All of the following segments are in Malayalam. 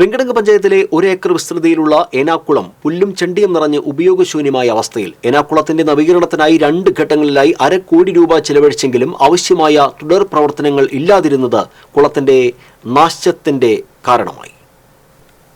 വെങ്കടങ്ങ് പഞ്ചായത്തിലെ ഒരു ഏക്കർ വിസ്തൃതിയിലുള്ള ഏനാക്കുളം പുല്ലും ചെണ്ടിയും നിറഞ്ഞ് ഉപയോഗശൂന്യമായ അവസ്ഥയിൽ ഏനാക്കുളത്തിന്റെ നവീകരണത്തിനായി രണ്ട് ഘട്ടങ്ങളിലായി അര കോടി രൂപ ചെലവഴിച്ചെങ്കിലും ആവശ്യമായ തുടർ പ്രവർത്തനങ്ങൾ ഇല്ലാതിരുന്നത് കുളത്തിന്റെ നാശത്തിന്റെ കാരണമായി.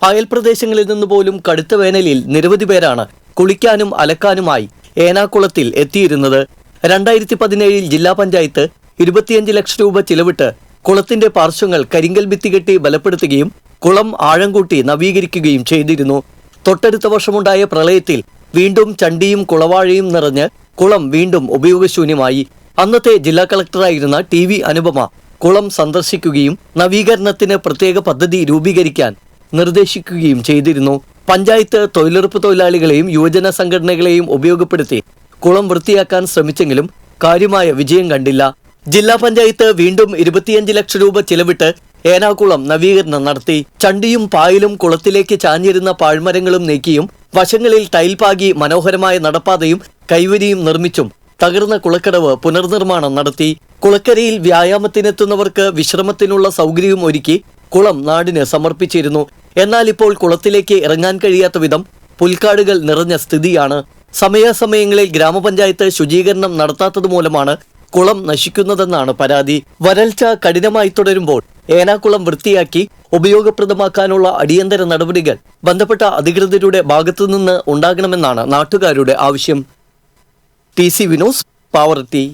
അയൽപ്രദേശങ്ങളിൽ നിന്ന് പോലും കടുത്ത വേനലിൽ നിരവധി പേരാണ് കുളിക്കാനും അലക്കാനുമായി ഏനാക്കുളത്തിൽ എത്തിയിരുന്നത്. രണ്ടായിരത്തി പതിനേഴിൽ ജില്ലാ പഞ്ചായത്ത് ഇരുപത്തിയഞ്ച് ലക്ഷം രൂപ ചിലവിട്ട് കുളത്തിന്റെ പാർശ്വങ്ങൾ കരിങ്കൽ ഭിത്തി കെട്ടി ബലപ്പെടുത്തുകയും കുളം ആഴം കൂട്ടി നവീകരിക്കുകയും ചെയ്തിരുന്നു. തൊട്ടടുത്ത വർഷമുണ്ടായ പ്രളയത്തിൽ വീണ്ടും ചണ്ടിയും കുളവാഴയും നിറഞ്ഞ് കുളം വീണ്ടും ഉപയോഗശൂന്യമായി. അന്നത്തെ ജില്ലാ കളക്ടറായിരുന്ന ടി വി അനുപമ കുളം സന്ദർശിക്കുകയും നവീകരണത്തിന് പ്രത്യേക പദ്ധതി രൂപീകരിക്കാൻ നിർദ്ദേശിക്കുകയും ചെയ്തിരുന്നു. പഞ്ചായത്ത് തൊഴിലുറപ്പ് തൊഴിലാളികളെയും യുവജന സംഘടനകളെയും ഉപയോഗപ്പെടുത്തി കുളം വൃത്തിയാക്കാൻ ശ്രമിച്ചെങ്കിലും കാര്യമായ വിജയം കണ്ടില്ല. ജില്ലാ പഞ്ചായത്ത് വീണ്ടും ഇരുപത്തിയഞ്ച് ലക്ഷം രൂപ ചിലവിട്ട് ഏനാകുളം നവീകരണം നടത്തി. ചണ്ടിയും പായലും കുളത്തിലേക്ക് ചാഞ്ഞിരുന്ന പാഴ്മരങ്ങളും നീക്കിയും വശങ്ങളിൽ ടൈൽപാകി മനോഹരമായ നടപ്പാതയും കൈവരിയും നിർമ്മിച്ചും തകർന്ന കുളക്കടവ് പുനർനിർമ്മാണം നടത്തി. കുളക്കരയിൽ വ്യായാമത്തിനെത്തുന്നവർക്ക് വിശ്രമത്തിനുള്ള സൗകര്യവും ഒരുക്കി കുളം നാടിന് സമർപ്പിച്ചിരുന്നു. എന്നാൽ ഇപ്പോൾ കുളത്തിലേക്ക് ഇറങ്ങാൻ കഴിയാത്ത വിധം പുൽക്കാടുകൾ നിറഞ്ഞ സ്ഥിതിയാണ്. സമയാസമയങ്ങളിൽ ഗ്രാമപഞ്ചായത്ത് ശുചീകരണം നടത്താത്തത് മൂലമാണ് കുളം നശിക്കുന്നതെന്നാണ് പരാതി. വരൾച്ച കഠിനമായി തുടരുമ്പോൾ ഏനാക്കുളം വൃത്തിയാക്കി ഉപയോഗപ്രദമാക്കാനുള്ള അടിയന്തര നടപടികൾ ബന്ധപ്പെട്ട അധികൃതരുടെ ഭാഗത്തുനിന്ന് ഉണ്ടാകണമെന്നാണ് നാട്ടുകാരുടെ ആവശ്യം. T C Vinos Pavaratty